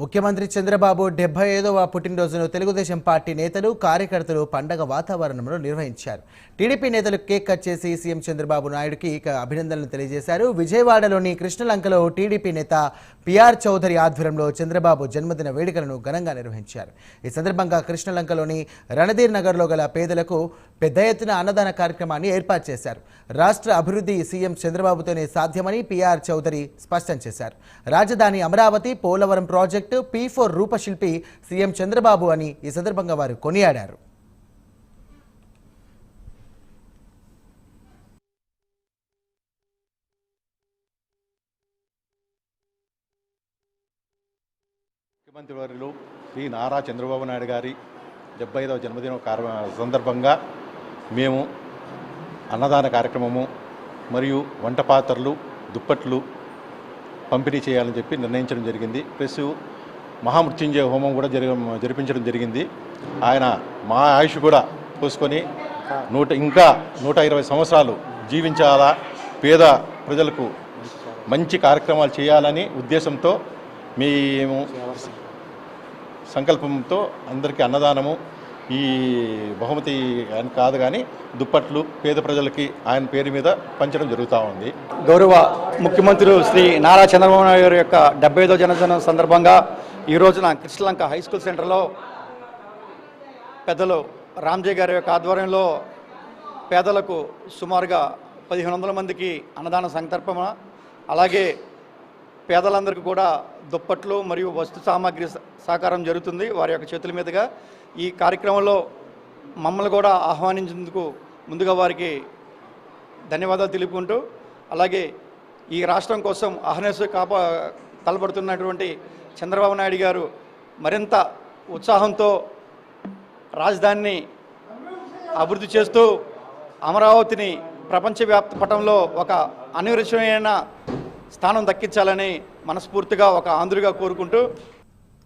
ముఖ్యమంత్రి చంద్రబాబు డెబ్బై ఐదవ పుట్టినరోజును తెలుగుదేశం పార్టీ నేతలు కార్యకర్తలు పండగ వాతావరణంలో నిర్వహించారు. టీడీపీ నేతలు కేక్ కట్ చేసి సీఎం చంద్రబాబు నాయుడుకి ఇక అభినందనలు తెలియజేశారు. విజయవాడలోని కృష్ణలంకలో టీడీపీ నేత పిఆర్ చౌదరి ఆధ్వర్యంలో చంద్రబాబు జన్మదిన వేడుకలను ఘనంగా నిర్వహించారు. ఈ సందర్భంగా కృష్ణలంకలోని రణధీర్ నగర్లో గల పేదలకు పెద్ద ఎత్తున అన్నదాన కార్యక్రమాన్ని ఏర్పాటు చేశారు. రాష్ట్ర అభివృద్ధి సీఎం చంద్రబాబుతోనే సాధ్యమని పిఆర్ చౌదరి స్పష్టం చేశారు. రాజధాని Amaravati Polavaram project P four రూపశిల్పి CM Chandrababu అని ఈ సందర్భంగా వారు కొనియాడారు. ముఖ్యమంత్రి వారిలో శ్రీ నారా చంద్రబాబు నాయుడు గారి డెబ్బై ఐదవ జన్మదిన సందర్భంగా మేము అన్నదాన కార్యక్రమము మరియు వంట పాత్రలు దుప్పట్లు పంపిణీ చేయాలని చెప్పి నిర్ణయించడం జరిగింది. ప్లస్ మహామృత్యుంజయ హోమం కూడా జరి జరిపించడం జరిగింది. ఆయన మా ఆయుష్ కూడా పోసుకొని నూట ఇంకా నూట ఇరవై సంవత్సరాలు జీవించాలా పేద ప్రజలకు మంచి కార్యక్రమాలు చేయాలని ఉద్దేశంతో మేము సంకల్పంతో అందరికీ అన్నదానము ఈ బహుమతి ఆయన కాదు కానీ దుప్పట్లు పేద ప్రజలకి ఆయన పేరు మీద పంచడం జరుగుతూ ఉంది. గౌరవ ముఖ్యమంత్రులు శ్రీ నారా చంద్రబాబు నాయుడు గారి యొక్క డెబ్బై ఐదో జన్మదినం సందర్భంగా ఈ రోజున కృష్ణలంక హై స్కూల్ సెంటర్లో పెద్దలు రామ్జీ గారి యొక్క ఆధ్వర్యంలో పేదలకు సుమారుగా పదిహేను వందల మందికి అన్నదాన సంతర్పణ అలాగే పేదలందరికీ కూడా దుప్పట్లు మరియు వస్తు సామాగ్రి సహకారం జరుగుతుంది వారి యొక్క చేతుల మీదుగా. ఈ కార్యక్రమంలో మమ్మల్ని కూడా ఆహ్వానించేందుకు ముందుగా వారికి ధన్యవాదాలు తెలుపుకుంటూ అలాగే ఈ రాష్ట్రం కోసం అహర్నిశ కాపా తలపడుతున్నటువంటి చంద్రబాబు నాయుడు గారు మరింత ఉత్సాహంతో రాజధానిని అభివృద్ధి చేస్తూ అమరావతిని ప్రపంచవ్యాప్త పటంలో ఒక అనివృషమైన స్థానం దక్కించాలని మనస్ఫూర్తిగా ఒక ఆంధ్రుగా కోరుకుంటూ